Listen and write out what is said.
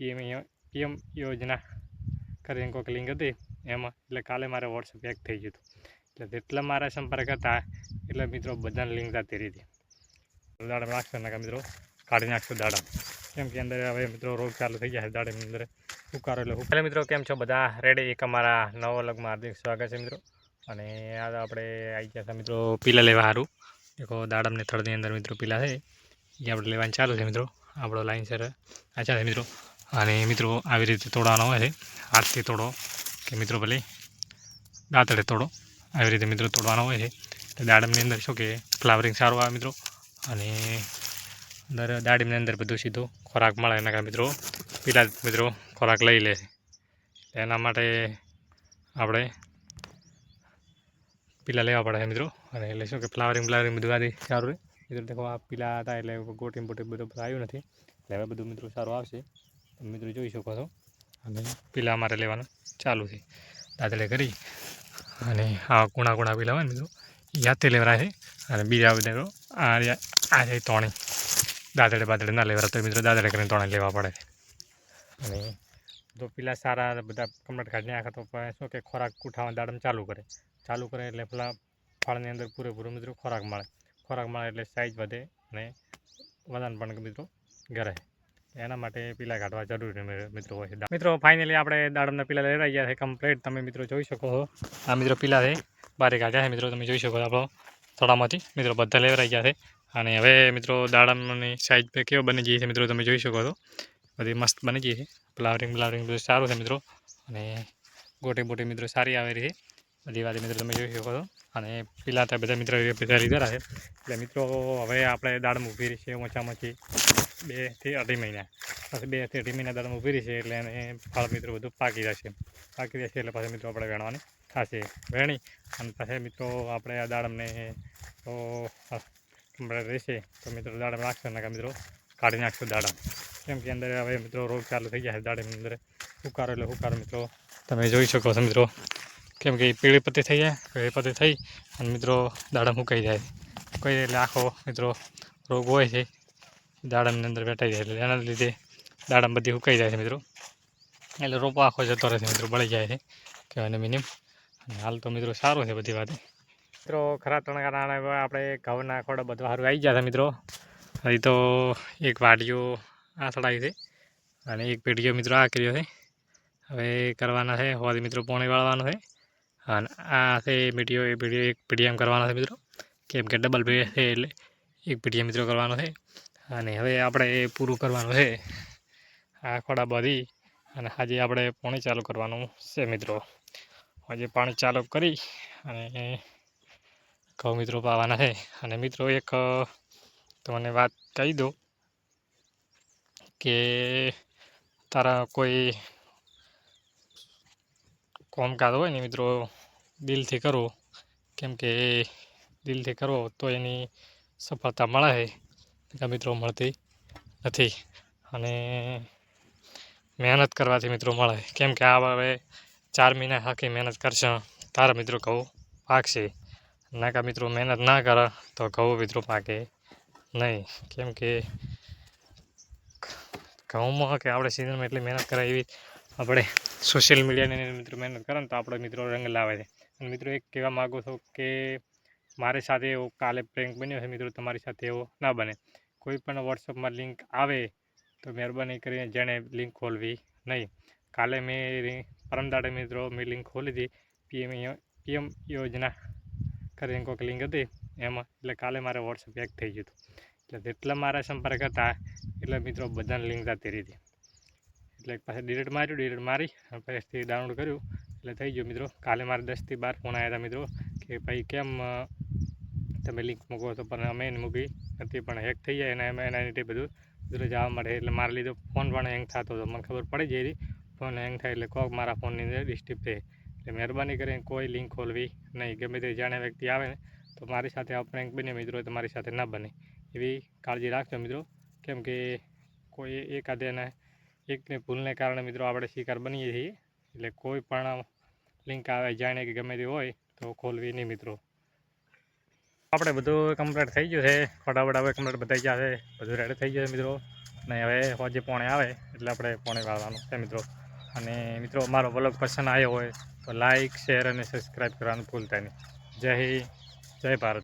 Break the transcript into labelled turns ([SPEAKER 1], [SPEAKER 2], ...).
[SPEAKER 1] PM PM યોજના કરીને કોઈક લિંક હતી, એમાં, એટલે કાલે મારે વોટ્સઅપ હેક થઈ ગયું હતું. એટલે જેટલા મારા સંપર્ક હતા, એટલે મિત્રો બધાને લિંક જતી રહી હતી દાડા નાખશો નાખા મિત્રો, કાઢી નાખશો દાડા કેમ કે અંદર હવે મિત્રો રોગ ચાલુ થઈ ગયા છે દાડાની અંદર. ઉકારો એટલે એટલે મિત્રો, કેમ છો બધા? રેડી એક અમારા નવો લગમાં હાર્દિક સ્વાગત છે મિત્રો. અને આ આપણે આવી ગયા મિત્રો પીલા લેવા સારું દેખો, દાડમને થળની અંદર મિત્રો પીલા છે. એ આપણે લેવાનું ચાલુ છે મિત્રો. આપણો લાઈન સર આચા છે મિત્રો. અને મિત્રો આવી રીતે તોડવાનો હોય છે. હાથથી તોડો કે મિત્રો ભલે દાંતડે તોડો. આવી રીતે મિત્રો તોડવાનો હોય છે. તો દાડમની અંદર શું કે ફ્લાવરિંગ સારું આવે મિત્રો. અને અંદર દાડમની અંદર બધું સીધું ખોરાક મળે એના કારણે મિત્રો પેલા મિત્રો ખોરાક લઈ લે છે. એના માટે આપણે પીલા લેવા પડે છે મિત્રો. અને એટલે શું કે ફ્લાવરિંગ ફ્લાવરિંગ બધું આથી સારું રહે. મિત્રો દેખો આ પીલા હતા એટલે ગોટી બોટી બધું આવ્યું નથી. એટલે હવે બધું મિત્રો સારું આવશે. મિત્રો જોઈ શકો છો. અને પીલા અમારે લેવાનું ચાલુ છે. દાદડે કરી અને આ કુણા કુણા પીલા હોય ને મિત્રો એ લેવરા છે. અને બીજા બધા આ આ છે તોણી દાદડે બાદડે ના લેવરા તો મિત્રો દાદડે કરીને તોણે લેવા પડે અને જો પીલા સારા બધા કમરટ કાઢી નાખે તો શું કે ખોરાક ઉઠાવવા દાડમ ચાલુ કરે. ચાલુ કરે એટલે પેલા ફળની અંદર પૂરેપૂરો મિત્રો ખોરાક મળે. ખોરાક મળે એટલે સાઈઝ વધે અને વજન પણ મિત્રો ઘરે. એના માટે પીલા કાઢવા જરૂરી મિત્રો હોય મિત્રો. ફાઇનલી આપણે દાડમના પીલા લઈ રહ્યા છે કમ્પ્લીટ તમે મિત્રો જોઈ શકો છો. આ મિત્રો પીલા છે. બારે કાઢ્યા છે મિત્રો. તમે જોઈ શકો આપણો થોડામાંથી મિત્રો બધા લઈ રહ્યા છે. અને હવે મિત્રો દાડમની સાઈઝ પર કેવો બની ગઈ છે મિત્રો તમે જોઈ શકો છો. બધી મસ્ત બની ગઈ છે. ફ્લાવરિંગ બ્લાવરિંગ બધું સારું છે મિત્રો. અને ગોટી બોટી મિત્રો સારી આવેલી છે. બધી વાત મિત્રો તમે જોઈ શકો છો. અને પીલા બધા મિત્રો બધા લીધેલા છે. એટલે મિત્રો, હવે આપણે દાડમ ઊભી રહી છે ઓછામાં ઓછી. બેથી અઢી મહિના. પછી બેથી અઢી મહિના દાદા ઊભી છે એટલે એને ફળ મિત્રો બધું પાકી જશે પાકી જશે એટલે પછી મિત્રો આપણે વેણવાની થશે. વેણી અને પછી મિત્રો આપણે આ દાડમને તો આપણે રહેશે. તો મિત્રો દાડમ રાખશો ને મિત્રો કાઢી નાખશો દાડમ. કેમ કે અંદર હવે મિત્રો રોગ ચાલુ થઈ ગયા છે દાડમની અંદર. હુકારો એટલે હુકારો મિત્રો તમે જોઈ શકો છો મિત્રો. કેમ કે પીળી પત્તી થઈ જાય, પીળી પત્તી થઈ અને મિત્રો દાડમ હુકાઈ જાય. હુકાઈ એટલે આખો મિત્રો રોગ હોય છે. દાડમની અંદર બેઠાઈ જાય એટલે એના લીધે દાડમ બધી સુકાઈ જાય છે મિત્રો. એટલે રોપો આખો જતો રહે છે મિત્રો, બળી જાય છે, કહેવાય મિનિમમ અને હાલ તો મિત્રો સારું છે બધી વાત. મિત્રો ખરા ત્રણ કારણે આપણે ઘઉંના ખોડા બધું સારું આવી ગયા છે મિત્રો. હજી તો એક વાડીઓ આ ચડાવી છે અને એક પેઢીઓ મિત્રો આ કર્યો છે. હવે કરવાના છે, હોવાથી મિત્રો પોણી વાળવાનું છે. અને આ છે પેઢીઓ, એ પેઢીઓ એક પીડીએમ કરવાનો છે મિત્રો. કેમ કે ડબલ પેઢી છે એટલે એક પીડીએમ મિત્રો કરવાનો છે. અને હવે આપણે એ પૂરું કરવાનું છે. આ ખોડા બધી અને આજે આપણે પાણી ચાલુ કરવાનું છે મિત્રો. આજે પાણી ચાલુ કરી અને કહું મિત્રો પાવાના છે. અને મિત્રો એક તમને વાત કહી દો કે તારા કોઈ કામકાજ હોય ને મિત્રો દિલથી કરવો કેમ કે દિલથી કરવો તો એની સફળતા મળે નહીંતર મિત્રો મળતી નથી. અને મહેનત કરવાથી મિત્રો મળે. કેમ કે આ હવે ચાર મહિના હાકી મહેનત કરશે. તારા મિત્રો ઘઉં પાકશે. નાકા મિત્રો મહેનત ના કરે, તો ઘઉં મિત્રો પાકે નહીં. કેમ કે ઘઉંમાં કે આપણે સિઝનમાં એટલી મહેનત કરે એવી આપણે સોશિયલ મીડિયાની મિત્રો મહેનત કરે ને તો આપણે મિત્રો રંગ લાવે છે. અને મિત્રો એક કહેવા માગું છું કે મારી સાથે એવો કાલે પ્રેન્ક બન્યો છે મિત્રો, તમારી સાથે એવો ના બને. કોઈ પણ વોટ્સઅપમાં લિંક આવે તો મહેરબાની કરીને જેણે લિંક ખોલવી નહીં. કાલે મેં પરમ દાડે મિત્રો, મેં લિંક ખોલી હતી. પીએમ પીએમ યોજના કરીને કોઈક લિંક હતી એમાં. એટલે કાલે મારે વોટ્સઅપ હેક થઈ ગયું હતું. એટલે જેટલા મારા સંપર્ક હતા, એટલે મિત્રો બધાને લિંક જતી રહી એટલે પાછું ડિલીટ માર્યું ડિલીટ મારી પછી ડાઉનલોડ કર્યું. એટલે થઈ ગયું મિત્રો. કાલે મારે દસથી બાર ફોન આવ્યા હતા મિત્રો, કે ભાઈ કેમ તમે લિંક મૂકો છો પણ અમે એને મૂકી નથી પણ હેક થઈ જાય અને એના લીધે બધું બધું જવા માટે. એટલે મારા લીધે ફોન પણ હેંગ થતો હતો. મને ખબર પડી જઈ ફોન હેંગ થાય એટલે કોક મારા ફોનની અંદર ડિસ્ટર્બ થાય એટલે મહેરબાની કરીને કોઈ લિંક ખોલવી નહીં. ગમે તે જાણે વ્યક્તિ આવે ને, તો મારી સાથે આ પ્રેન્ક બને મિત્રો તો મારી સાથે ના બને. એવી કાળજી રાખજો મિત્રો. કેમ કે કોઈ એકાદેને, એકને ભૂલને કારણે મિત્રો આપણે શિકાર બનીએ છીએ. એટલે કોઈ પણ લિંક આવે, જાણે કે ગમે તે હોય, તો ખોલવી નહીં મિત્રો. આપણે બધું કમ્પ્લીટ થઈ ગયું છે. ખોટા વડા હવે કમ્પ્લીટ બધા ગયા છે. બધું રેડી થઈ ગયું છે મિત્રો. અને હવે હોજે પોણે આવે, એટલે આપણે પોણે વાળવાનું છે મિત્રો. અને મિત્રો, મારો વ્લોગ પસંદ આવ્યો હોય તો લાઇક શેર અને સબસ્ક્રાઈબ કરવાનું ભૂલતા નહીં. જય હિન્દ, જય ભારત.